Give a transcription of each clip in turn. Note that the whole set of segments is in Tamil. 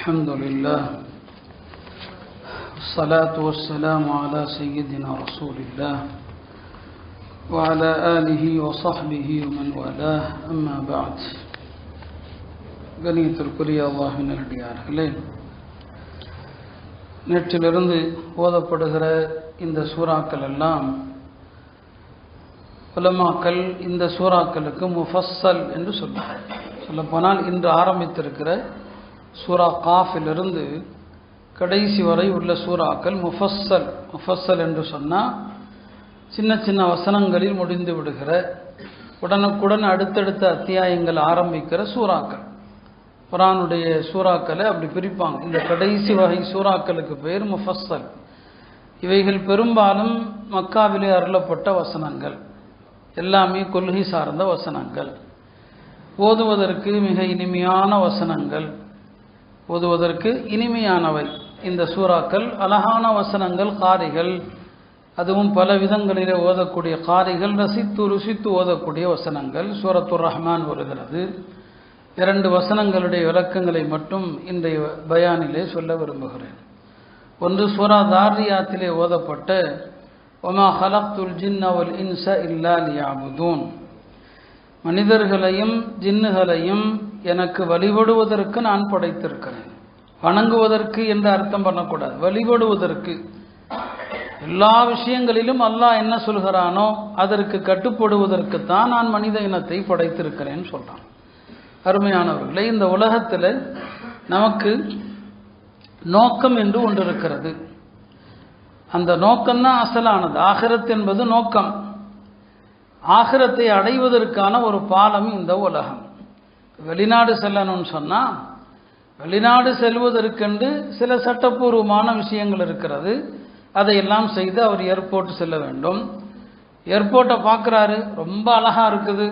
الحمد لله والصلاة والسلام على سيدنا رسول الله وعلى آله وصحبه ومن والاه أما بعد கணியத்திற்குரிய அல்லாஹின் நல்லடியார்களே நேற்றிலிருந்து ஓதப்படுகிற இந்த சூறாக்கள் எல்லாம் உலமாக்கள் இந்த சூறாக்களுக்கு முஃபஸ்ஸல் என்று சொல்லுவார் சொல்லப்போனால் இன்று ஆரம்பித்திருக்கிற சூரா காஃபிலிருந்து கடைசி வரை உள்ள சூறாக்கள் முஃபஸ்ஸல். முஃபஸ்ஸல் என்று சொன்னால் சின்ன சின்ன வசனங்களில் முடிந்து விடுகிற உடனுக்குடன் அடுத்தடுத்த அத்தியாயங்கள் ஆரம்பிக்கிற சூறாக்கள். குரானுடைய சூறாக்களை அப்படி பிரிப்பாங்க. இந்த கடைசி வகை சூறாக்களுக்கு பேர் முஃபஸ்ஸல். இவைகள் பெரும்பாலும் மக்காவிலே அருளப்பட்ட வசனங்கள். எல்லாமே கொள்கை சார்ந்த வசனங்கள். ஓதுவதற்கு மிக இனிமையான வசனங்கள். ஓதுவதற்கு இனிமையானவை. இந்த சூறாக்கள் அழகான வசனங்கள் காரிகள். அதுவும் பல விதங்களிலே ஓதக்கூடிய காரிகள் ரசித்து ருசித்து ஓதக்கூடிய வசனங்கள். சூரத்துர் ரஹ்மான் வருகிறது இரண்டு வசனங்களுடைய விளக்கங்களை மட்டும் இன்றைய பயானிலே சொல்ல விரும்புகிறேன். ஒன்று சூரா தாரியாத்திலே ஓதப்பட்ட ஒமா ஹலப்துல் ஜின்னவல் இன்ச இல்லா லியாபுதூன். மனிதர்களையும் ஜின்னுகளையும் எனக்கு வழிபடுவதற்கு நான் படைத்திருக்கிறேன். வணங்குவதற்கு என்று அர்த்தம் பண்ணக்கூடாது. வழிபடுவதற்கு. எல்லா விஷயங்களிலும் அல்லாஹ் என்ன சொல்கிறானோ அதற்கு கட்டுப்படுவதற்குத்தான் நான் மனித இனத்தை படைத்திருக்கிறேன்னு சொல்கிறான் அருமையானவர்களே இந்த உலகத்தில் நமக்கு நோக்கம் என்று ஒன்று இருக்கிறது. அந்த நோக்கம்தான் அசலானது. ஆகிரத் என்பது நோக்கம். ஆகிரத்தை அடைவதற்கான ஒரு பாலம் இந்த உலகம். வெளிநாடு செல்லணும்னு சொன்னால் வெளிநாடு செல்வதற்கென்று சில சட்டப்பூர்வமான விஷயங்கள் இருக்கிறது. அதையெல்லாம் செய்து அவர் ஏர்போர்ட் செல்ல வேண்டும். ஏர்போர்ட்டை பார்க்குறாரு ரொம்ப அழகாக இருக்குது.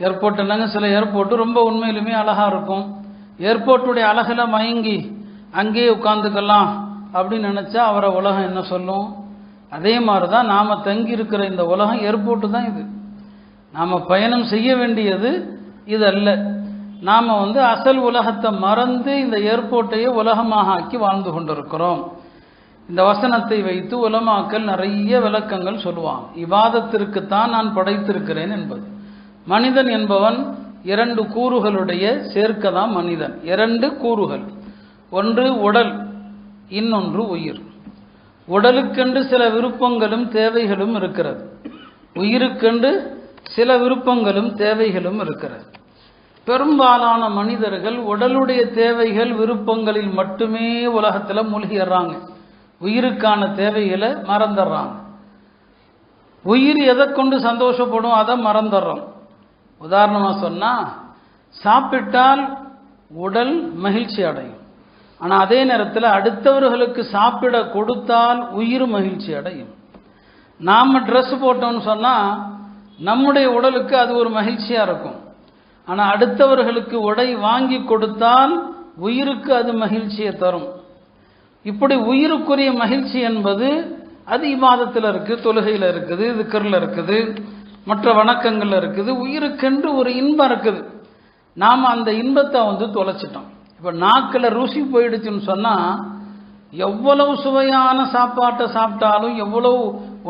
ஏர்போர்ட் இல்லைங்க சில ஏர்போர்ட்டு ரொம்ப உண்மையிலுமே அழகாக இருக்கும். ஏர்போர்ட்டுடைய அழகில் மயங்கி அங்கேயே உட்காந்துக்கலாம் அப்படின்னு நினச்சா அவரை உலகம் என்ன சொல்லும்? அதே மாதிரி தான் நாம் தங்கி இருக்கிற இந்த உலகம் ஏர்போர்ட்டு தான் இது. நாம் பயணம் செய்ய வேண்டியது இது அல்ல நாம் வந்து அசல் உலகத்தை மறந்து இந்த ஏர்போர்ட்டையே உலகமாக ஆக்கி வாழ்ந்து கொண்டிருக்கிறோம். இந்த வசனத்தை வைத்து உலமாக்கள் நிறைய விளக்கங்கள் சொல்லுவான் இவாதத்திற்குத்தான் நான் படைத்திருக்கிறேன் என்பது. மனிதன் என்பவன் இரண்டு கூறுகளுடைய சேர்க்க தான் மனிதன். இரண்டு கூறுகள். ஒன்று உடல் இன்னொன்று உயிர். உடலுக்கென்று சில விருப்பங்களும் தேவைகளும் இருக்கிறது. உயிருக்கென்று சில விருப்பங்களும் தேவைகளும் இருக்கிறது. பெரும்பாலான மனிதர்கள் உடலுடைய தேவைகள் விருப்பங்களில் மட்டுமே உலகத்தில் மூழ்கிடுறாங்க. உயிருக்கான தேவைகளை மறந்துடுறாங்க. உயிர் எதை கொண்டு சந்தோஷப்படும் அதை மறந்துடுறோம். உதாரணமாக சொன்னால் சாப்பிட்டால் உடல் மகிழ்ச்சி அடையும். ஆனால் அதே நேரத்தில் அடுத்தவர்களுக்கு சாப்பிட கொடுத்தால் உயிர் மகிழ்ச்சி அடையும். நாம் ட்ரெஸ் போட்டோம்னு சொன்னால் நம்முடைய உடலுக்கு அது ஒரு மகிழ்ச்சியாக இருக்கும். ஆனால் அடுத்தவர்களுக்கு உடை வாங்கி கொடுத்தால் உயிருக்கு அது மகிழ்ச்சியை தரும். இப்படி உயிருக்குரிய மகிழ்ச்சி என்பது அது இவாதத்தில் இருக்குது தொழுகையில் இருக்குது இதுக்கரில் இருக்குது மற்ற வணக்கங்களில் இருக்குது உயிருக்கென்று ஒரு இன்பம் இருக்குது. நாம் அந்த இன்பத்தை வந்து தொலைச்சிட்டோம். இப்போ நாக்கில் ருசி போயிடுச்சுன்னு சொன்னால் எவ்வளவு சுவையான சாப்பாட்டை சாப்பிட்டாலும் எவ்வளவு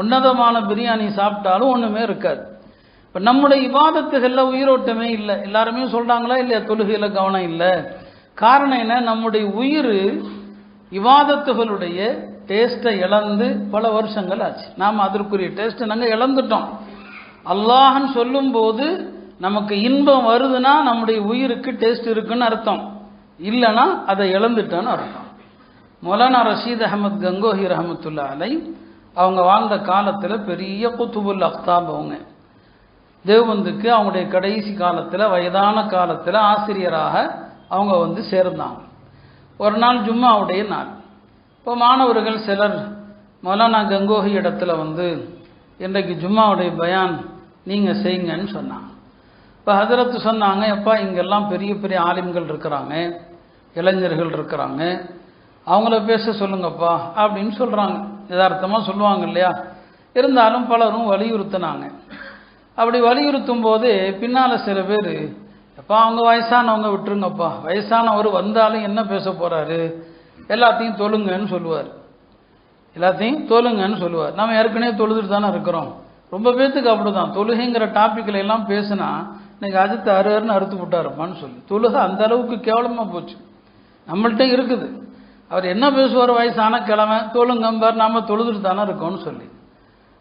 உன்னதமான பிரியாணி சாப்பிட்டாலும் ஒன்றுமே இருக்காது. இப்போ நம்முடைய இவாதத்துகளில் உயிரோட்டமே இல்லை. எல்லாருமே சொல்கிறாங்களா இல்லையா? தொழுகையில் கவனம் இல்லை. காரணம் என்ன? நம்முடைய உயிர் இவாதத்துகளுடைய டேஸ்ட்டை இழந்து பல வருஷங்கள் ஆச்சு. நாம் அதற்குரிய டேஸ்ட்டை நாங்கள் இழந்துட்டோம். அல்லாஹன்னு சொல்லும்போது நமக்கு இன்பம் வருதுன்னா நம்முடைய உயிருக்கு டேஸ்ட் இருக்குன்னு அர்த்தம். இல்லைன்னா அதை இழந்துட்டோன்னு அர்த்தம். மொலானா ரஷீத் அகமது கங்கோஹி ரஹமத்துல்லா அலை அவங்க வாழ்ந்த காலத்தில் பெரிய குத்துபுல் அஃதாப் அவங்க. தேவபந்துக்கு அவங்களுடைய கடைசி காலத்தில் வயதான காலத்தில் ஆசிரியராக அவங்க வந்து சேர்ந்தாங்க. ஒரு நாள் ஜும்மாவுடைய நாள். இப்போ மாணவர்கள் சிலர் மௌலானா கங்கோஹி இடத்துல வந்து இன்றைக்கு ஜும்மாவுடைய பயான் நீங்கள் செய்யுங்கன்னு சொன்னாங்க. இப்போ ஹதரத்து சொன்னாங்க எப்பா இங்கெல்லாம் பெரிய பெரிய ஆலிம்கள் இருக்கிறாங்க இளைஞர்கள் இருக்கிறாங்க அவங்கள பேச சொல்லுங்கப்பா அப்படின்னு சொல்கிறாங்க யதார்த்தமாக சொல்லுவாங்க இல்லையா? இருந்தாலும் பலரும் வலியுறுத்தினாங்க. அப்படி வலியுறுத்தும் போது பின்னால் சில பேர் எப்பா அவங்க வயசானவங்க விட்டுருங்கப்பா. வயசானவர் வந்தாலும் என்ன பேச போகிறாரு எல்லாத்தையும் தொழுங்கன்னு சொல்லுவார். எல்லாத்தையும் தொழுங்கன்னு சொல்லுவார். நம்ம ஏற்கனவே தொழுதுட்டு தானே இருக்கிறோம். ரொம்ப பேத்துக்கு அப்படிதான். தொழுகைங்கிற டாப்பிக்கில் எல்லாம் பேசினா இன்னைக்கு அஜித் அரு அருன்னு அறுத்து விட்டாருப்பான்னு சொல்லி. தொழுகை அந்த அளவுக்கு கேவலமாக போச்சு. நம்மள்ட்ட இருக்குது. அவர் என்ன பேசுவார்? வயசான கிழமை தொழுங்கம்பார். நாம் தொழுதுட்டு தானே இருக்கோம்னு சொல்லி.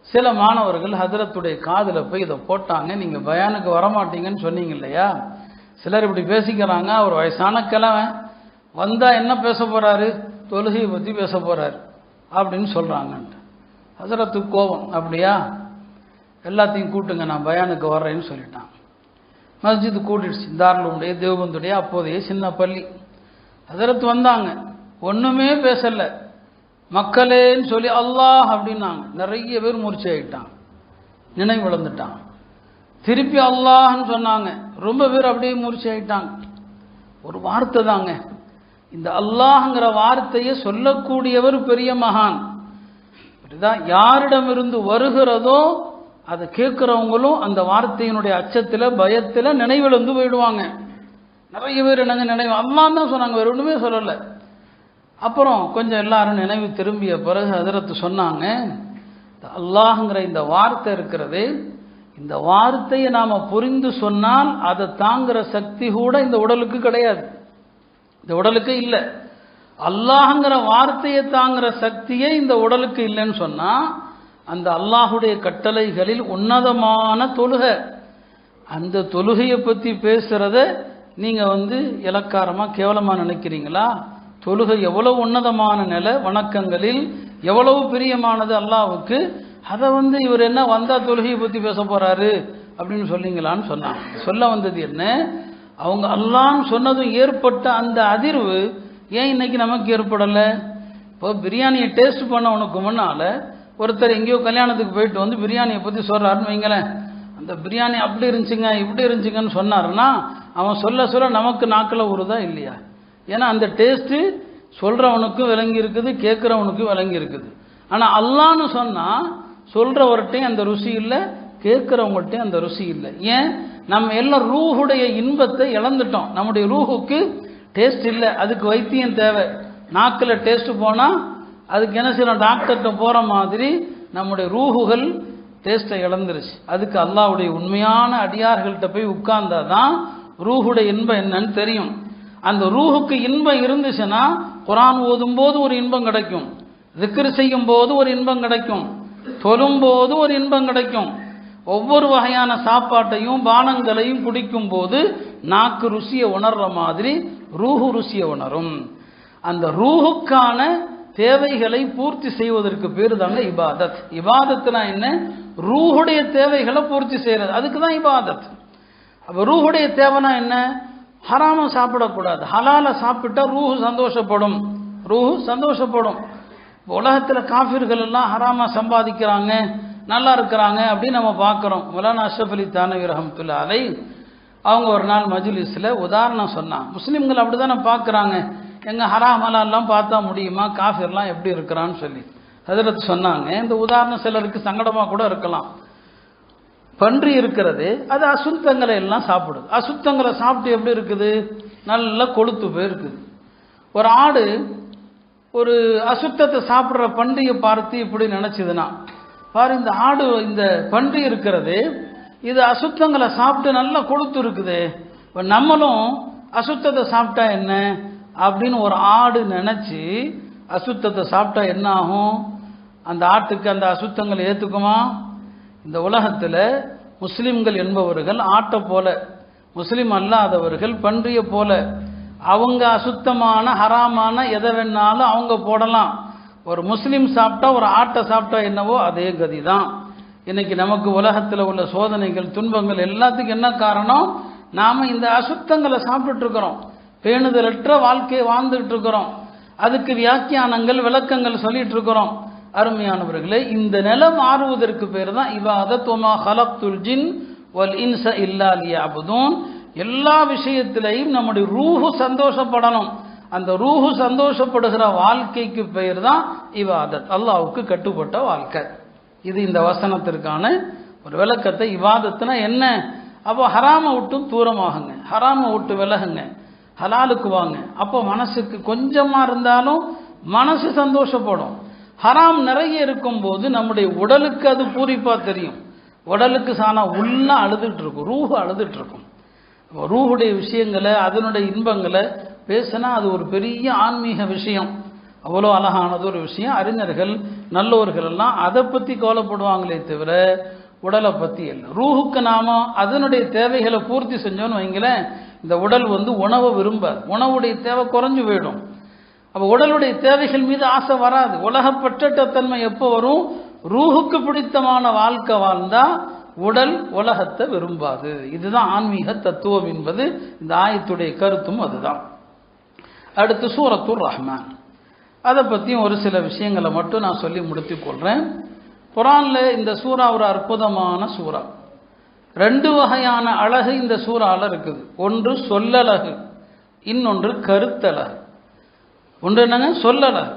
சில மாணவர்கள் ஹதரத்துடைய காதில் போய் இதை போட்டாங்க. நீங்கள் பயானுக்கு வரமாட்டீங்கன்னு சொன்னீங்க இல்லையா? சிலர் இப்படி பேசிக்கிறாங்க. அவர் வயசான கிழமை வந்தால் என்ன பேச போகிறாரு தொழுகையை பற்றி பேச போகிறாரு அப்படின்னு சொல்கிறாங்கன்ட்டு ஹசரத்து கோபம். அப்படியா? எல்லாத்தையும் கூட்டுங்க நான் பயானுக்கு வர்றேன்னு சொல்லிட்டான். மஸ்ஜிது கூட்டிடுச்சு. தாராளமுடைய தேவபந்துடைய அப்போதைய சின்ன பள்ளி. ஹசரத் வந்தாங்க. ஒன்றுமே பேசலை. மக்களேன்னு சொல்லி அல்லாஹ் அப்படின்னாங்க. நிறைய பேர் மூர்ச்சி ஆகிட்டான் நினைவு இழந்துட்டான் திருப்பி அல்லாஹ்னு சொன்னாங்க. ரொம்ப பேர் அப்படியே மூர்ச்சி ஆகிட்டாங்க ஒரு வார்த்தை தாங்க. இந்த அல்லாஹ்ங்கிற வார்த்தையை சொல்லக்கூடியவர் பெரிய மகான். இப்படிதான் யாரிடமிருந்து வருகிறதோ அதை கேட்குறவங்களும் அந்த வார்த்தையினுடைய அச்சத்தில் பயத்தில் நினைவிழந்து போயிடுவாங்க. நிறைய பேர் என்னங்க நினைவு அல்லான்னு தான் சொன்னாங்க வேறு ஒன்றுமே சொல்லலை. அப்புறம் கொஞ்சம் எல்லாரும் நினைவு திரும்பிய பிறகு அதிரத்து சொன்னாங்க அல்லாஹுங்கிற அல்லாஹ்ங்கிற இந்த வார்த்தை இருக்கிறது இந்த வார்த்தையை நாம் புரிந்து சொன்னால் அதை தாங்குற சக்தி கூட இந்த உடலுக்கு கிடையாது. இந்த உடலுக்கு இல்லை. அல்லாஹ்ங்கிற வார்த்தையை தாங்குற சக்தியே இந்த உடலுக்கு இல்லைன்னு சொன்னால் அந்த அல்லாஹுடைய கட்டளைகளில் உன்னதமான தொழுகை. அந்த தொழுகையை பற்றி பேசுகிறத நீங்கள் வந்து இலக்காரமாக கேவலமாக நினைக்கிறீங்களா? தொழுகை எவ்வளவு உன்னதமான நிலை வணக்கங்களில் எவ்வளவு பிரியமானது அல்லாவுக்கு அதை வந்து இவர் என்ன வந்தால் தொழுகையை பற்றி பேச போகிறாரு அப்படின்னு சொன்னீங்களான்னு சொன்னாங்க. சொல்ல வந்தது என்ன அவங்க அல்லான்னு சொன்னதும் ஏற்பட்ட அந்த அதிர்வு ஏன் இன்னைக்கு நமக்கு ஏற்படலை? இப்போ பிரியாணியை டேஸ்ட் பண்ண உனக்கு முன்னால் ஒருத்தர் எங்கேயோ கல்யாணத்துக்கு போயிட்டு வந்து பிரியாணியை பற்றி சொல்கிறாருன்னு வைங்களேன். அந்த பிரியாணி அப்படி இருந்துச்சுங்க இப்படி இருந்துச்சுங்கன்னு சொன்னாருன்னா அவன் சொல்ல சொல்ல நமக்கு நாக்கில் உருதா இல்லையா? ஏன்னா அந்த டேஸ்ட்டு சொல்கிறவனுக்கும் விளங்கி இருக்குது கேட்குறவனுக்கும் விளங்கி இருக்குது ஆனால் அல்லான்னு சொன்னால் சொல்கிறவர்கிட்டையும் அந்த ருசி இல்லை கேட்குறவங்கள்ட்டையும் அந்த ருசி இல்லை. ஏன்? நம்ம எல்லாம் ரூஹுடைய இன்பத்தை இழந்துட்டோம். நம்முடைய ரூஹுக்கு டேஸ்ட் இல்லை அதுக்கு வைத்தியம் தேவை. நாக்கில் டேஸ்ட் போனால் அதுக்கு என்ன செய்யணும்? டாக்டர்கிட்ட போகிற மாதிரி நம்முடைய ரூஹுகள் டேஸ்ட்டை இழந்துருச்சு. அதுக்கு அல்லாவுடைய உண்மையான அடியார்கள்ட்ட போய் உட்கார்ந்தா தான் ரூஹுடைய இன்பம் என்னன்னு தெரியும். அந்த ரூஹுக்கு இன்பம் இருந்துச்சுன்னா குரான் ஓதும் போது ஒரு இன்பம் கிடைக்கும். திக்ரு செய்யும் போது ஒரு இன்பம் கிடைக்கும். தொழும்போது ஒரு இன்பம் கிடைக்கும். ஒவ்வொரு வகையான சாப்பாட்டையும் பானங்களையும் குடிக்கும் போது நாக்கு ருசியை உணர்ற மாதிரி ரூஹு ருசியை உணரும். அந்த ரூஹுக்கான தேவைகளை பூர்த்தி செய்வதற்கு பேர் தாங்க இபாதத். இபாதத்னா என்ன? ரூஹுடைய தேவைகளை பூர்த்தி செய்யறது. அதுக்கு தான் இபாதத். அப்போ ரூஹுடைய தேவைனா என்ன? ஹராம சாப்பிடக்கூடாது. ஹலால சாப்பிட்டா ரூஹு சந்தோஷப்படும். ரூஹு சந்தோஷப்படும். உலகத்தில் காஃபிர்கள் எல்லாம் ஹராமாக சம்பாதிக்கிறாங்க நல்லா இருக்கிறாங்க அப்படின்னு நம்ம பார்க்குறோம். முலானா அஷ்ரஃப் அலி தானவி ரஹமத்துல்லா அலை அவங்க ஒரு நாள் மஜ்லிஸில் உதாரணம் சொன்னான் முஸ்லீம்கள் அப்படி தானே பார்க்குறாங்க. எங்கள் ஹராம் பார்த்தா முடியுமா? காஃபிர்லாம் எப்படி இருக்கிறான்னு சொல்லி. ஹதரத் சொன்னாங்க. இந்த உதாரணம் சிலருக்கு சங்கடமாக கூட இருக்கலாம். பன்றி இருக்கிறது அது அசுத்தங்களை எல்லாம் சாப்பிடுது. அசுத்தங்களை சாப்பிட்டு எப்படி இருக்குது? நல்லா கொளுத்து போயிருக்குது ஒரு ஆடு ஒரு அசுத்தத்தை சாப்பிட்ற பன்றியை பார்த்து இப்படி நினச்சிதுன்னா பாரு இந்த ஆடு இந்த பன்றி இருக்கிறது இது அசுத்தங்களை சாப்பிட்டு நல்லா கொளுத்து இருக்குது. இப்போ நம்மளும் அசுத்தத்தை சாப்பிட்டா என்ன? அப்படின்னு ஒரு ஆடு நினச்சி அசுத்தத்தை சாப்பிட்டா என்ன ஆகும்? அந்த ஆட்டுக்கு அந்த அசுத்தங்களை ஏற்றுக்குமா இந்த உலகத்தில் முஸ்லிம்கள் என்பவர்கள் ஆட்டை போல முஸ்லீம் அல்லாதவர்கள் பன்றிய போல அவங்க அசுத்தமான ஹராமான எதை வேணாலும் அவங்க போடலாம். ஒரு முஸ்லீம் சாப்பிட்டா ஒரு ஆட்டை சாப்பிட்டா என்னவோ அதே கதி தான் இன்னைக்கு நமக்கு உலகத்தில் உள்ள சோதனைகள் துன்பங்கள் எல்லாத்துக்கும் என்ன காரணம்? நாம் இந்த அசுத்தங்களை சாப்பிட்டுட்டு இருக்கிறோம். பேணுதலற்ற வாழ்க்கையை வாழ்ந்துகிட்டு இருக்கிறோம். அதுக்கு வியாக்கியானங்கள் விளக்கங்கள் சொல்லிட்டு இருக்கிறோம். அருமையானவர்களே இந்த நிலம் மாறுவதற்கு பேர் தான் இவாதத் ஒமா ஹலப்துல் ஜின் வல் இன்ச இல்லா லியாபுதூன் எல்லா விஷயத்திலையும் நம்முடைய ரூஹு சந்தோஷப்படணும். அந்த ரூஹு சந்தோஷப்படுகிற வாழ்க்கைக்கு பெயர் தான் இவாதத் அல்லாவுக்கு கட்டுப்பட்ட வாழ்க்கை. இது இந்த வசனத்திற்கான ஒரு விளக்கத்தை. இவாதத்துனா என்ன? அப்போ ஹராமை விட்டும் தூரமாகுங்க. ஹராமை விட்டு விலகுங்க. ஹலாலுக்கு வாங்க. அப்போ மனசுக்கு கொஞ்சமாக இருந்தாலும் மனசு சந்தோஷப்படும். ஹராம் நிறைய இருக்கும்போது நம்முடைய உடலுக்கு அது பூரிப்பாக தெரியும். உடலுக்கு சாணா உள்ள அழுதுட்டு இருக்கும். ரூஹு அழுதுட்டு இருக்கும். ரூஹுடைய விஷயங்களை அதனுடைய இன்பங்களை பேசினா அது ஒரு பெரிய ஆன்மீக விஷயம். அவ்வளோ அழகானது ஒரு விஷயம். அறிஞர்கள் நல்லோர்கள் எல்லாம் அதை பற்றி கவலைப்படுவாங்களே தவிர உடலை பற்றி இல்லை. ரூஹுக்கு நாம அதனுடைய தேவைகளை பூர்த்தி செஞ்சோன்னு வைங்களேன் இந்த உடல் வந்து உணவை விரும்பாது. உணவுடைய தேவை குறைஞ்சு போயிடும். அப்போ உடலுடைய தேவைகள் மீது ஆசை வராது. உலக பற்றட்டத்தன்மை எப்போ வரும்? ரூஹுக்கு பிடித்தமான வாழ்க்கை வாழ்ந்தா உடல் உலகத்தை விரும்பாது. இதுதான் ஆன்மீக தத்துவம் என்பது. இந்த ஆயத்துடைய கருத்தும் அதுதான். அடுத்து சூரத்துர் ரஹ்மான். அதை பற்றியும் ஒரு சில விஷயங்களை மட்டும் நான் சொல்லி முடித்துக் கொள்கிறேன் குரானில் இந்த சூறா ஒரு அற்புதமான சூறா. ரெண்டு வகையான அழகு இந்த சூறாவில் இருக்குது. ஒன்று சொல்லழகு இன்னொன்று கருத்தழகு ஒன்று என்னங்க? சொல்லலை.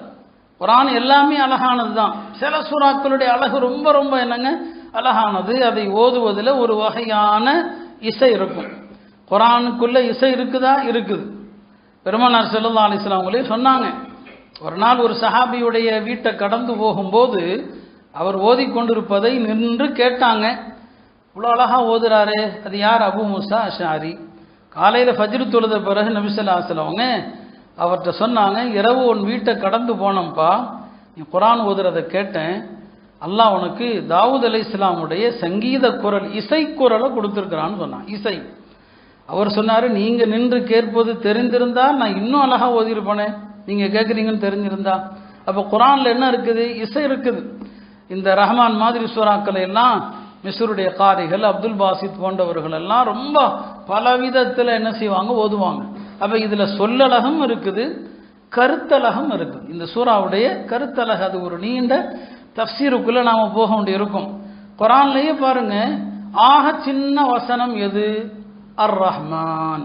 குரான் எல்லாமே அழகானது தான் சில சூறாக்களுடைய அழகு ரொம்ப ரொம்ப என்னங்க? அழகானது. அதை ஓதுவதில் ஒரு வகையான இசை இருக்கும். குரானுக்குள்ளே இசை இருக்குதா? இருக்குது. பெருமனார் செல்லல்லா அலிஸ்லாம் அவங்களே சொன்னாங்க. ஒரு நாள் ஒரு சஹாபியுடைய வீட்டை கடந்து போகும்போது அவர் ஓதிக்கொண்டிருப்பதை நின்று கேட்டாங்க. இவ்வளோ அழகாக ஓதுறாரு. அது யார்? அபு முசா ஷாரி காலையில் ஃபஜ்ரு தொழுத பிறகு நபிசல்லா அவங்க அவர்கிட்ட சொன்னாங்க இரவு உன் வீட்டை கடந்து போனோம்ப்பா. நீ குரான் ஓதுறதை கேட்டேன். அல்லாஹ் உனக்கு தாவூத் அலி இஸ்லாமுடைய சங்கீத குரல் இசை குரலை கொடுத்துருக்குறான்னு சொன்னான். இசை. அவர் சொன்னார் நீங்கள் நின்று கேட்பது தெரிந்திருந்தால் நான் இன்னும் அழகாக ஓதிருப்பேனே நீங்கள் கேட்குறீங்கன்னு தெரிஞ்சிருந்தா. அப்போ குரானில் என்ன இருக்குது? இசை இருக்குது. இந்த ரஹ்மான் மாதிரி சுறாக்களை எல்லாம் மிஸ்ருடைய காரிகள் அப்துல் பாசித் போன்றவர்கள் எல்லாம் ரொம்ப பல விதத்தில் என்ன செய்வாங்க? ஓதுவாங்க. அப்போ இதில் சொல்லலகம் இருக்குது கருத்தலகம் இருக்குது. இந்த சூறாவுடைய கருத்தலக அது ஒரு நீண்ட தப்சீருக்குள்ளே நாம் போக வேண்டி இருக்கும். குரான்லேயே பாருங்க ஆக சின்ன வசனம் எது? அர் ரஹ்மான்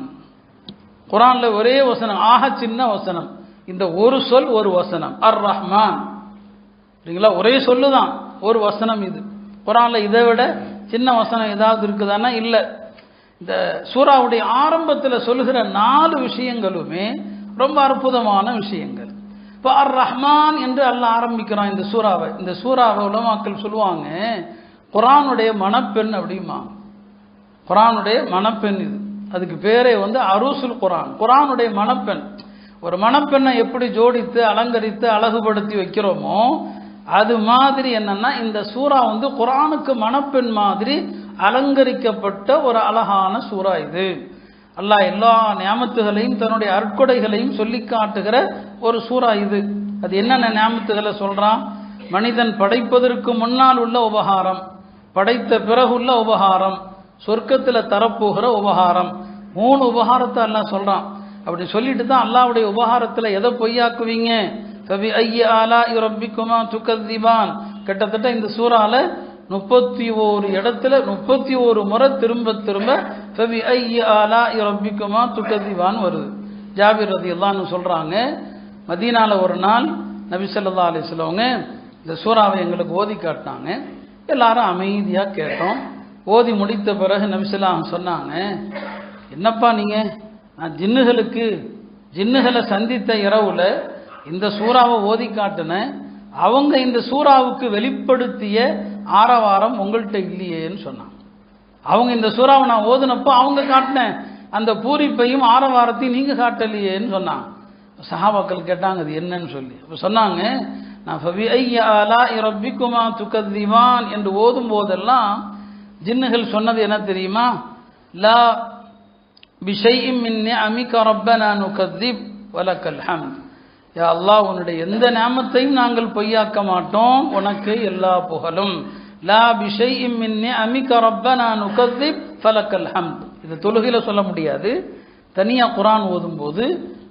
குரானில் ஒரே வசனம் ஆக சின்ன வசனம். இந்த ஒரு சொல் ஒரு வசனம் அர் ரஹ்மான் சரிங்களா? ஒரே சொல்லு தான் ஒரு வசனம் இது. குரானில் இதை விட சின்ன வசனம் ஏதாவது இருக்குதானா இல்லை. இந்த சூறாவுடைய ஆரம்பத்தில் சொல்லுகிற நாலு விஷயங்களுமே ரொம்ப அற்புதமான விஷயங்கள். இப்போ அர் ரஹ்மான் என்று அல்ல ஆரம்பிக்கிறான் இந்த சூறாவை. இந்த சூறாவை உலமாக்கள் சொல்லுவாங்க குரானுடைய மணப்பெண் அப்படிமா. குரானுடைய மணப்பெண் இது. அதுக்கு பேரே வந்து அரூசுல் குரான். குரானுடைய மணப்பெண். ஒரு மணப்பெண்ணை எப்படி ஜோடித்து அலங்கரித்து அழகுபடுத்தி வைக்கிறோமோ அது மாதிரி என்னன்னா இந்த சூறா வந்து குரானுக்கு மணப்பெண் மாதிரி அலங்கரிக்கப்பட்ட ஒரு அழகான சூறா இது. அல்லாஹ் எல்லா நியாமத்துகளையும் தன்னுடைய அற்கொடைகளையும் சொல்லி காட்டுகிற ஒரு சூறா இது. அது என்னென்ன நியாமத்துகளை சொல்றான்? மனிதன் படைப்பதற்கு முன்னால் உள்ள உபகாரம் படைத்த பிறகு உள்ள உபகாரம் சொர்க்கத்தில் தரப்போகிற உபகாரம். மூணு உபகாரத்தை எல்லாம் சொல்றான். அப்படி சொல்லிட்டு தான் அல்லாவுடைய உபகாரத்தில் எதை பொய்யாக்குவீங்க? கவி ஐயா ஆலா இரப்பிக்குமா துக்கதிபான் கிட்டத்தட்ட இந்த சூறால முப்பத்தி ஓரு இடத்துல முப்பத்தி ஓரு முறை திரும்ப திரும்ப கவி ஐய ஆலா இரப்பிக்குமா துக்கதிபான் வருது. ஜாபிர் ரதி எல்லான்னு சொல்கிறாங்க மதீனால ஒரு நாள் நபி சொல்லா அலிஸ்லவங்க இந்த சூறாவை எங்களுக்கு ஓதி காட்டினாங்க. எல்லாரும் அமைதியாக கேட்டோம். ஓதி முடித்த பிறகு நபிசல்லாம் சொன்னாங்க என்னப்பா நீங்கள் நான் ஜின்னுகளுக்கு ஜின்னுகளை சந்தித்த இரவில் இந்த சூறாவை ஓதி காட்டினேன். அவங்க இந்த சூறாவுக்கு வெளிப்படுத்திய ஆரவாரம் உங்கள்கிட்ட இல்லையேன்னு சொன்னான். அவங்க இந்த சூறாவை நான் ஓதுனப்போ அவங்க காட்டினேன் அந்த பூரிப்பையும் ஆரவாரத்தையும் நீங்கள் காட்டலையேன்னு சொன்னான். சஹாபாக்கள் கேட்டாங்க அது என்னன்னு சொல்லி. அப்போ சொன்னாங்க நான் ரப்பிக்குமா துக்கதிவான் என்று ஓதும் போதெல்லாம் ஜின்னுகள் சொன்னது என்ன தெரியுமா? லா பிஷையும் மின்னே அமிக ரப்பனா நுகத்திப் வலக்கல் ஹம்த். யா அல்லாஹ் உன்னுடைய எந்த நாமத்தையும் நாங்கள் பொய்யாக்க மாட்டோம். உனக்கு எல்லா புகழும். லா பிஷையும் மின்னே அமிக நான் உகதி ஃபலக்கல் ஹம்த். இது தொழுகையில் சொல்ல முடியாது. தனியாக குரான் ஓதும்போது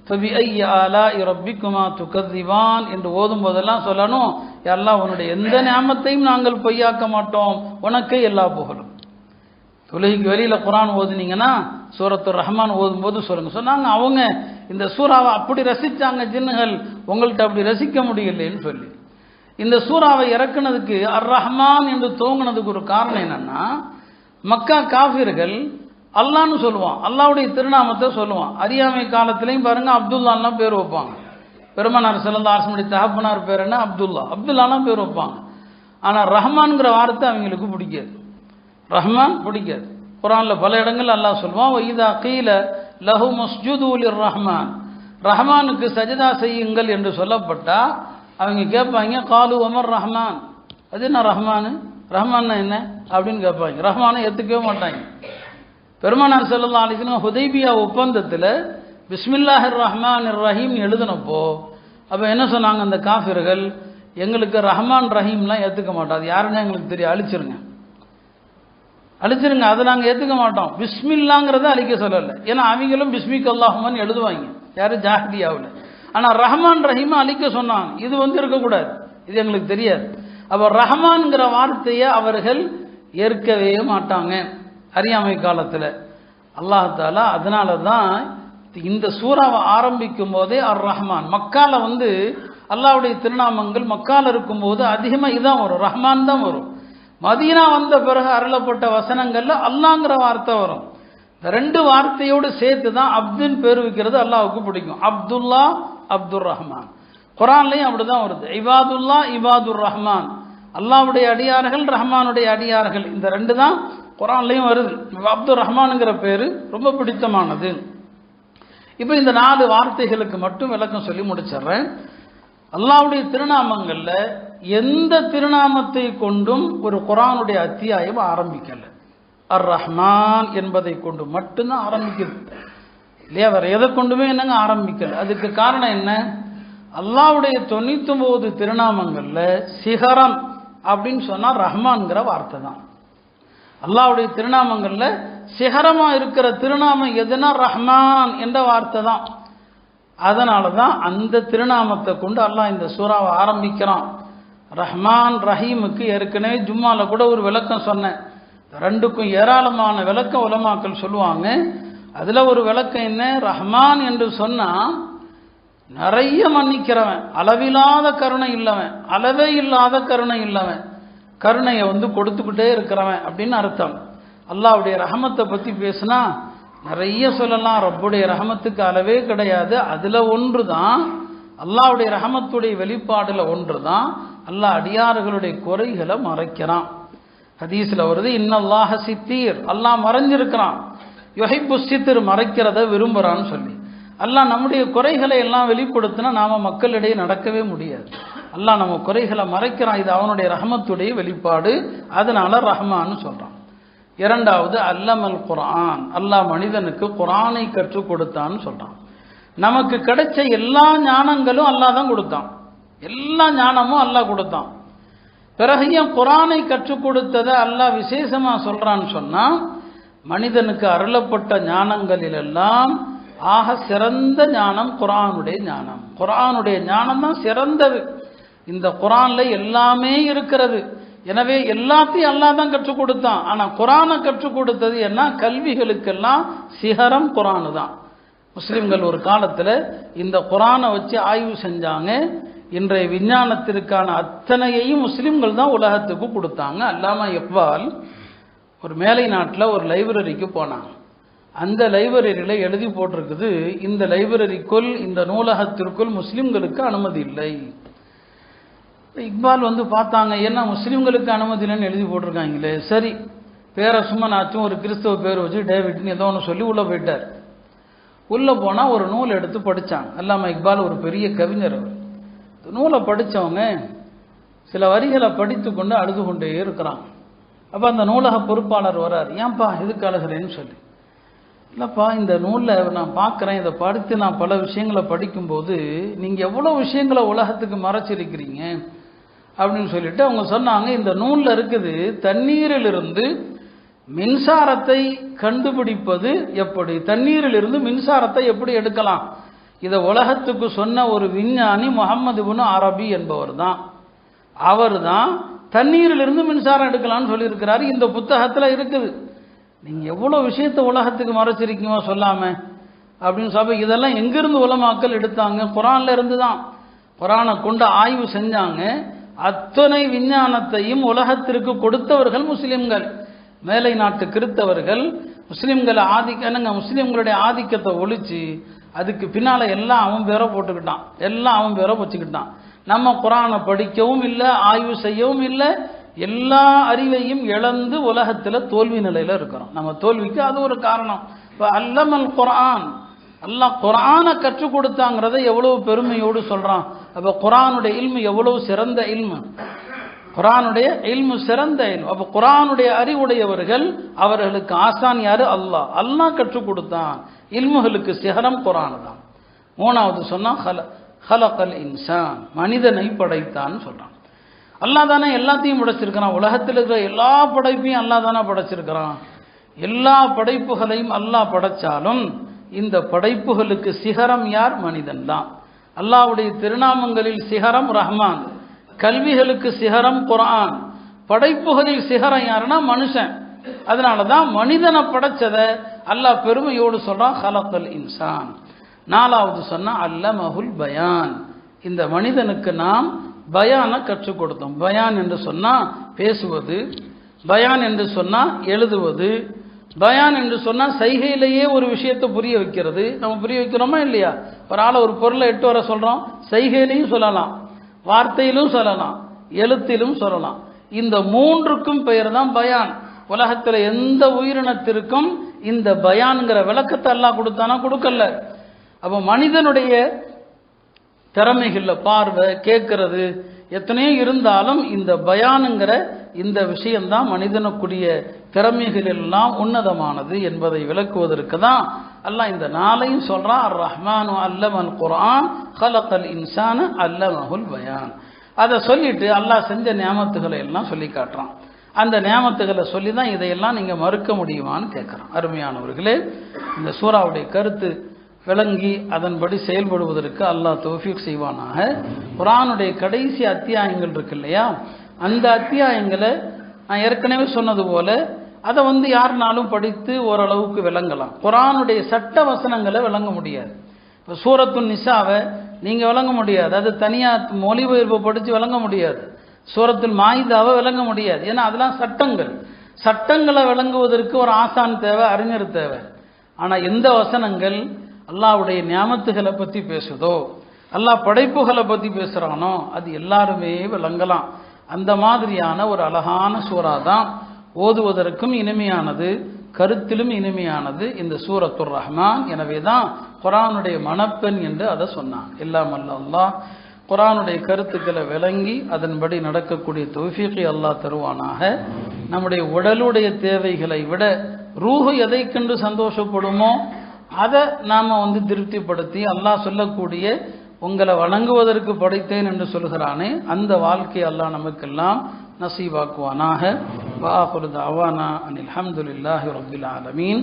ஃபபி ஐய ஆலா இரப்பிக்குமா துகதிவான் என்று ஓதும் போதெல்லாம் சொல்லணும் எல்லாம் உன்னுடைய எந்த ஞாபகத்தையும் நாங்கள் பொய்யாக்க மாட்டோம். உனக்கே எல்லா புகழும். தொழுகைக்கு வெளியில் குரான் ஓதுனீங்கன்னா சூரத்து ரஹ்மான் ஓதும்போது சொல்லுங்க. சொன்னாங்க அவங்க இந்த சூறாவை அப்படி ரசித்தாங்க ஜின்னுகள் உங்கள்கிட்ட அப்படி ரசிக்க முடியலன்னு சொல்லி. இந்த சூறாவை இறக்குனதுக்கு அர் ரஹ்மான் என்று துவங்கினதுக்கு ஒரு காரணம் என்னன்னா மக்கா காஃபிர்கள் அல்லான்னு சொல்லுவான். அல்லாவுடைய திருநாமத்தை சொல்லுவான். அறியாமை காலத்திலையும் பாருங்க அப்துல்லான்லாம் பேர் வைப்பாங்க. பெருமனார் சிறந்த அரசனுடைய தகப்பனார் பேர் என்ன? அப்துல்லா. அப்துல்லாலாம் பேர் வைப்பாங்க. ஆனால் ரஹ்மான்ங்கிற வார்த்தை அவங்களுக்கு பிடிக்காது. ரஹ்மான் பிடிக்காது. குரானில் பல இடங்கள் அல்லாஹ் சொல்லுவான் இதா கீழே லஹு மஸ்ஜூதுலிர் ரஹ்மான் ரஹ்மானுக்கு சஜதா செய்யுங்கள் என்று சொல்லப்பட்டால் அவங்க கேட்பாங்க காலு அமர் ரஹ்மான். அது என்ன ரஹ்மானு? ரஹ்மான்னா என்ன? அப்படின்னு கேட்பாங்க. ரஹ்மானை ஏற்றுக்கவே மாட்டாங்க. பெருமானார் செல்லல்லா அலிஸ்லாம் ஹுதைபியா ஒப்பந்தத்தில் பிஸ்மில்லாஹிர் ரஹ்மான் ரஹீம் எழுதினப்போ அப்போ என்ன சொன்னாங்க அந்த காஃபிர்கள்? எங்களுக்கு ரஹ்மான் ரஹீம்லாம் ஏற்றுக்க மாட்டோம் அது யாருன்னு எங்களுக்கு தெரியும் அழிச்சிருங்க. அழிச்சிருங்க அதை நாங்கள் ஏற்றுக்க மாட்டோம். பிஸ்மில்லாங்கிறத அழிக்க சொல்லலை. ஏன்னா அவங்களும் பிஸ்மிக் அல்லாஹ்மான் எழுதுவாங்க. யார்? ஜாஹிதியாவில் ஆனால் ரஹ்மான் ரஹீமை அழிக்க சொன்னாங்க. இது வந்து இருக்கக்கூடாது. இது எங்களுக்கு தெரியாது. அப்போ ரஹ்மான்ங்கிற வார்த்தையை அவர்கள் ஏற்கவே மாட்டாங்க. அறியாமை காலத்தில். அல்லாஹாலா அதனால தான் இந்த சூறாவை ஆரம்பிக்கும் போதே அர் ரஹ்மான் மக்கால வந்து அல்லாவுடைய திருநாமங்கள் மக்கால இருக்கும்போது அதிகமாக இதான் வரும். ரஹ்மான் தான் வரும். மதீனா வந்த பிறகு அருளப்பட்ட வசனங்கள்ல அல்லாங்கிற வார்த்தை வரும். ரெண்டு வார்த்தையோடு சேர்த்து தான் அப்துன்னு பேர் வைக்கிறது அல்லாவுக்கு பிடிக்கும். அப்துல்லா அப்துல் ரஹ்மான் குரான்லையும் அப்படிதான் வருது. இபாதுல்லா இபாதுர் ரஹ்மான் அல்லாவுடைய அடியார்கள் ரஹ்மானுடைய அடியார்கள். இந்த ரெண்டு தான் குரான்லையும் வருது. அப்துல் ரஹ்மானுங்கிற பேர் ரொம்ப பிடித்தமானது. இப்போ இந்த நாலு வார்த்தைகளுக்கு மட்டும் விளக்கம் சொல்லி முடிச்சிடுறேன். அல்லாவுடைய திருநாமங்களில் எந்த திருநாமத்தை கொண்டும் ஒரு குரானுடைய அத்தியாயம் ஆரம்பிக்கல. அர் ரஹ்மான் என்பதை கொண்டு மட்டும்தான் ஆரம்பிக்குது. இல்லையா? வேற எதை கொண்டுமே என்னங்க ஆரம்பிக்கல. அதுக்கு காரணம் என்ன? அல்லாவுடைய தொண்ணூத்தி திருநாமங்களில் சிகரம் அப்படின்னு சொன்னால் ரஹ்மான்கிற வார்த்தை தான். அல்லாவுடைய திருநாமங்களில் சிகரமாக இருக்கிற திருநாமம் எதுனா ரஹ்மான் என்ற வார்த்தை தான். அதனால தான் அந்த திருநாமத்தை கொண்டு அல்லாஹ் இந்த சூறாவை ஆரம்பிக்கிறான். ரஹ்மான் ரஹீமுக்கு ஏற்கனவே ஜும்மால கூட ஒரு விளக்கம் சொன்னேன். ரெண்டுக்கும் ஏராளமான விளக்கம் உலமாக்கள் சொல்லுவாங்க. அதில் ஒரு விளக்கம் என்ன? ரஹ்மான் என்று சொன்னால் நிறைய மன்னிக்கிறவன் அளவில்லாத கருணை இல்லவன் அளவே இல்லாத கருணை இல்லவன் கருணையை வந்து கொடுத்துக்கிட்டே இருக்கிறவன் அப்படின்னு அர்த்தம். அல்லாவுடைய ரஹமத்தை பற்றி பேசுனா நிறைய சொல்லலாம். ரப்புடைய ரஹமத்துக்கு அளவே கிடையாது. அதில் ஒன்று தான் அல்லாவுடைய ரஹமத்துடைய வெளிப்பாடில் ஒன்று தான் அல்லாஹ் அடியார்களுடைய குறைகளை மறைக்கிறான். ஹதீஸில் வருது இன்னல்லாஹ சித்தீர். அல்லாஹ் மறைஞ்சிருக்கிறான். யொஹைப்பு சித்திர் மறைக்கிறத விரும்புகிறான்னு சொல்லி. அல்லாஹ் நம்முடைய குறைகளை எல்லாம் வெளிப்படுத்தினா நாம் மக்களிடையே நடக்கவே முடியாது. அல்லாஹ் நம்ம குறைகளை மறைக்கிறான். இது அவனுடைய ரஹமத்துடைய வெளிப்பாடு. அதனால ரஹ்மான்னு சொல்கிறான் இரண்டாவது அல்லமல் குரான் அல்லாஹ் மனிதனுக்கு குரானை கற்றுக் கொடுத்தான்னு சொல்கிறான் நமக்கு கிடைச்ச எல்லா ஞானங்களும் அல்லாஹ் தான் கொடுத்தான். எல்லா ஞானமும் அல்லாஹ் கொடுத்தான். பிறகு ஏன் குரானை கற்றுக் கொடுத்ததை அல்லாஹ் விசேஷமாக சொல்கிறான்னு சொன்னால் மனிதனுக்கு அருளப்பட்ட ஞானங்களிலெல்லாம் ஆக சிறந்த ஞானம் குரானுடைய ஞானம். குரானுடைய ஞானம் தான் சிறந்தது. இந்த குரான்ல எல்லாமே இருக்கிறது. எனவே எல்லாத்தையும் அல்லாஹ் தான் கற்றுக் கொடுத்தான். ஆனால் குரானை கற்றுக் கொடுத்தது என்ன? கல்விகளுக்கெல்லாம் சிகரம் குரானு தான். முஸ்லிம்கள் ஒரு காலத்தில் இந்த குரானை வச்சு ஆய்வு செஞ்சாங்க. இன்றைய விஞ்ஞானத்திற்கான அத்தனையையும் முஸ்லிம்கள் தான் உலகத்துக்கு கொடுத்தாங்க. அல்லாம இக்பால் ஒரு மேலை நாட்டில் ஒரு லைப்ரரிக்கு போனாங்க. அந்த லைப்ரரியில் எழுதி போட்டிருக்குது இந்த லைப்ரரிக்குள் இந்த நூலகத்திற்குள் முஸ்லிம்களுக்கு அனுமதி இல்லை. இக்பால் வந்து பார்த்தாங்க ஏன்னா முஸ்லீம்களுக்கு அனுமதி இல்லைன்னு எழுதி போட்டிருக்காங்களே. சரி பேரை சும்மா நாச்சும் ஒரு கிறிஸ்தவ பேர் வச்சு டேவிட்னு ஏதோ ஒன்று சொல்லி உள்ளே போயிட்டார். உள்ளே போனால் ஒரு நூல் எடுத்து படித்தாங்க அல்லாமல் இக்பால் ஒரு பெரிய கவிஞர் அவர். நூலை படித்தவங்க சில வரிகளை படித்து கொண்டு அழுது கொண்டே இருக்கிறாங்க அப்போ அந்த நூலக பொறுப்பாளர் வரார். ஏன்பா எதுக்கு அழுகிறேன்னு சொல்லி. இல்லைப்பா இந்த நூலில் நான் பார்க்குறேன் இதை படித்து நான் பல விஷயங்களை படிக்கும்போது நீங்கள் எவ்வளோ விஷயங்களை உலகத்துக்கு மறைச்சிருக்கிறீங்க? அப்படின்னு சொல்லிட்டு அவங்க சொன்னாங்க இந்த நூலில் இருக்குது தண்ணீரிலிருந்து மின்சாரத்தை கண்டுபிடிப்பது எப்படி? தண்ணீரிலிருந்து மின்சாரத்தை எப்படி எடுக்கலாம்? இதை உலகத்துக்கு சொன்ன ஒரு விஞ்ஞானி முகமது புனு அரபி என்பவர் தான் அவர் தான் தண்ணீரிலிருந்து மின்சாரம் எடுக்கலாம்னு சொல்லியிருக்கிறாரு. இந்த புத்தகத்தில் இருக்குது. நீங்கள் எவ்வளோ விஷயத்த உலகத்துக்கு மறைச்சிருக்கீங்க சொல்லாமல் அப்படின்னு சொல்ல இதெல்லாம் எங்கிருந்து உலமாக்கல் எடுத்தாங்க? குரான்ல இருந்து தான் குரானை கொண்டு ஆய்வு செஞ்சாங்க. அத்தனை விஞ்ஞானத்தையும் உலகத்திற்கு கொடுத்தவர்கள் முஸ்லிம்கள். மேலை நாட்டு கிறித்தவர்கள் முஸ்லீம்களை ஆதிக்க என்னங்க முஸ்லீம்களுடைய ஆதிக்கத்தை ஒழிச்சு அதுக்கு பின்னால் எல்லாம் அவன் பேரை போட்டுக்கிட்டான். எல்லாம் அவன் பேரை வச்சுக்கிட்டான். நம்ம குரானை படிக்கவும் இல்லை ஆய்வு செய்யவும் இல்லை எல்லா அறிவையும் இழந்து உலகத்தில் தோல்வி நிலையில் இருக்கிறோம். நம்ம தோல்விக்கு அது ஒரு காரணம். இப்போ அல்லமல் குரான் அல்லாஹ் குரானை கற்றுக் கொடுத்தாங்கிறத எவ்வளவு பெருமையோடு சொல்கிறான் அப்போ குரானுடைய இல்மு எவ்வளவு சிறந்த இல்மு? குரானுடைய இல்மு சிறந்த இல்மு. அப்போ குரானுடைய அறிவுடையவர்கள் அவர்களுக்கு ஆசான் யாரு? அல்லாஹ். அல்லாஹ் கற்றுக் கொடுத்தான். இல்முகளுக்கு சிகரம் குரான் தான். மூணாவது சொன்னா ஹல ஹலகல் இன்சான். மனிதனை படைத்தான்னு சொல்றான். அல்லாஹ் தானே எல்லாத்தையும் படைச்சிருக்கிறான். உலகத்தில் இருக்கிற எல்லா படைப்பையும் அல்லாஹ் தானே படைச்சிருக்கிறான். எல்லா படைப்புகளையும் அல்லாஹ் படைச்சாலும் இந்த படைப்புகளுக்கு சிகரம் யார்? மனிதன் தான். அல்லாஹ்வுடைய திருநாமங்களில் சிகரம் ரஹ்மான். கல்விகளுக்கு சிகரம் குரான் படைப்புகளில் சிகரம் யாருன்னா? மனுஷன். அதனால தான் மனிதனை படைச்சதை அல்லாஹ் பெருமையோடு சொல்கிறான் ஹலக்கல் இன்சான். நாலாவது சொன்னால் அல்ல மகுல் பயான். இந்த மனிதனுக்கு நாம் பயானை கற்றுக் கொடுத்தோம். பயான் என்று சொன்னால் பேசுவது. பயான் என்று சொன்னால் எழுதுவது. பயான் என்று சொன்னால் சைகையிலேயே ஒரு விஷயத்தை புரிய வைக்கிறது. நம்ம புரிய வைக்கிறோமா இல்லையா? ஒரு ஆளை ஒரு பொருளை எட்டு வர சொல்கிறோம் சைகையிலையும் சொல்லலாம். வார்த்தையிலும் சொல்லலாம். எழுத்திலும் சொல்லலாம். இந்த மூன்றுக்கும் பெயர் தான் பயான். உலகத்தில் எந்த உயிரினத்திற்கும் இந்த பயான்கிற விளக்கத்தை எல்லாம் கொடுத்தானா? கொடுக்கல. அப்போ மனிதனுடைய திறமைகளில் பார்வை கேட்கறது எத்தனையோ இருந்தாலும் இந்த பயானுங்கிற இந்த விஷயம்தான் மனிதனுக்குரிய திறமைகள் எல்லாம் உன்னதமானது என்பதை விளக்குவதற்கு தான் அல்லாஹ் இந்த நாளையும் சொல்றான் அர் ரஹ்மானு அல்லமன் குரான் ஹலக்கல் இன்சான அல்லமஹுல் பயான். அதை சொல்லிட்டு அல்லாஹ் செஞ்ச நியாமத்துகளை எல்லாம் சொல்லி காட்டுறான். அந்த நியாமத்துகளை சொல்லி தான் இதையெல்லாம் நீங்கள் மறுக்க முடியுமான்னு கேட்குறான். அருமையானவர்களே இந்த சூறாவுடைய கருத்து விளங்கி அதன்படி செயல்படுவதற்கு அல்லாஹ் தௌஃபீக் செய்வானாக. குரானுடைய கடைசி அத்தியாயங்கள் இருக்கு இல்லையா? அந்த அத்தியாயங்களை நான் ஏற்கனவே சொன்னது போல அதை வந்து யாருனாலும் படித்து ஓரளவுக்கு விளங்கலாம். குரானுடைய சட்ட வசனங்களை விளங்க முடியாது. இப்போ சூரத்துன் நிசாவை நீங்கள் விளங்க முடியாது. அது தனியாக மொழிபெயர்ப்பு படித்து விளங்க முடியாது. சூரத்துல் மாயிதாவை விளங்க முடியாது. ஏன்னா அதெல்லாம் சட்டங்கள். சட்டங்களை விளங்குவதற்கு ஒரு ஆசான் தேவை அறிஞர் தேவை. ஆனால் எந்த வசனங்கள் அல்லாவுடைய ஞாபகத்துகளை பற்றி பேசுதோ அல்லாஹ் படைப்புகளை பற்றி பேசுகிறானோ அது எல்லாருமே விளங்கலாம். அந்த மாதிரியான ஒரு அழகான சூறா தான் ஓதுவதற்கும் இனிமையானது கருத்திலும் இனிமையானது இந்த சூரத்துர் ரஹ்மான். எனவே தான் குரானுடைய மணப்பெண் என்று அதை சொன்னான். எல்லாம் அல்ல அல்லாஹ் குரானுடைய கருத்துக்களை விளங்கி அதன்படி நடக்கக்கூடிய தௌஃபீகை அல்லாஹ் தருவானாக. நம்முடைய உடலுடைய தேவைகளை விட ரூஹு எதை கண்டு சந்தோஷப்படுமோ அதை நாம் வந்து திருப்திப்படுத்தி அல்லாஹ் சொல்லக்கூடிய உங்களை வணங்குவதற்கு படைத்தேன் என்று சொல்கிறானே அந்த வாழ்க்கை அல்லாஹ் நமக்கெல்லாம் نصيبك وناهر وآخر دعوانا أن الحمد لله رب العالمين.